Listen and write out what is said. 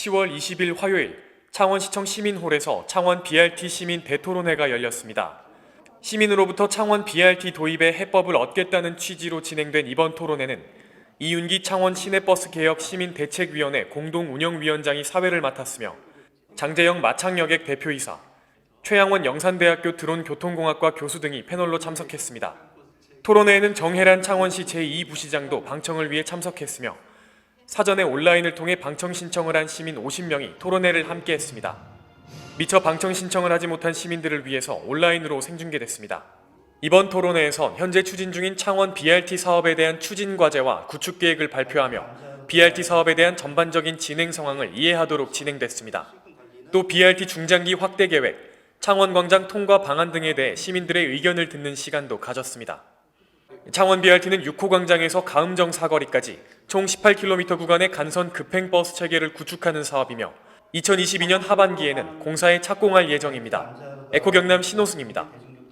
10월 20일 화요일 창원시청 시민홀에서 창원 BRT 시민 대토론회가 열렸습니다. 시민으로부터 창원 BRT 도입의 해법을 얻겠다는 취지로 진행된 이번 토론회는 이윤기 창원 시내버스 개혁 시민 대책위원회 공동 운영위원장이 사회를 맡았으며 장재영 마창여객 대표이사, 최양원 영산대학교 드론 교통공학과 교수 등이 패널로 참석했습니다. 토론회에는 정혜란 창원시 제2부시장도 방청을 위해 참석했으며 사전에 온라인을 통해 방청 신청을 한 시민 50명이 토론회를 함께 했습니다. 미처 방청 신청을 하지 못한 시민들을 위해서 온라인으로 생중계됐습니다. 이번 토론회에선 현재 추진 중인 창원 BRT 사업에 대한 추진 과제와 구축 계획을 발표하며 BRT 사업에 대한 전반적인 진행 상황을 이해하도록 진행됐습니다. 또 BRT 중장기 확대 계획, 창원광장 통과 방안 등에 대해 시민들의 의견을 듣는 시간도 가졌습니다. 창원 BRT는 6호 광장에서 가음정 사거리까지 총 18km 구간의 간선 급행 버스 체계를 구축하는 사업이며 2022년 하반기에는 공사에 착공할 예정입니다. 에코 경남 신호승입니다.